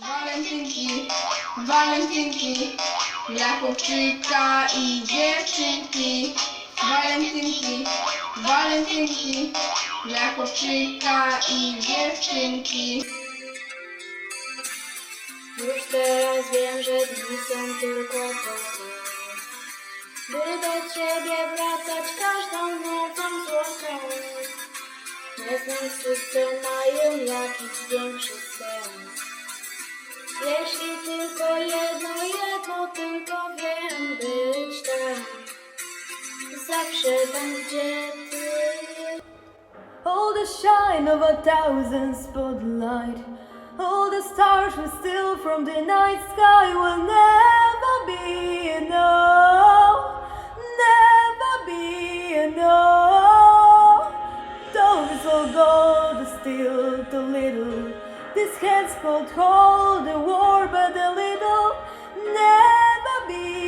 Walentynki, walentynki, dla chłopczyka i dziewczynki. Walentynki, walentynki, dla chłopczyka i dziewczynki. Już teraz wiem, że dni są tylko po to, by do Ciebie wracać każdą nocą złotą. Nie znam co mają jakiś większy All the shine of a thousand spotlight. All the stars we steal from the night sky will never be enough. Never be enough. Though it's all gold, it's still too little. These hands could hold the war, but a little. Never be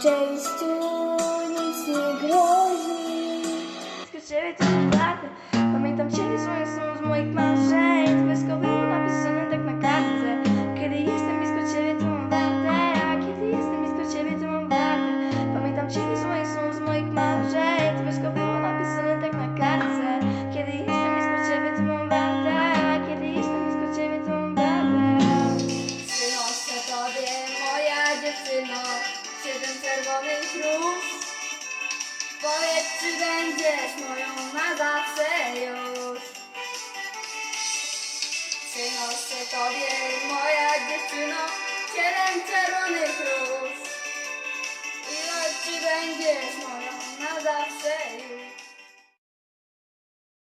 Szczęściu nic nie grozi Skoczyły te lata Pamiętam cienie słońce z moich marzeń siedem czerwonych róż. Powiedz, czy będziesz moją na zawsze już. Przynoszę tobie, moja dziewczyno, siedem czerwonych róż. I czy będziesz moją na zawsze już.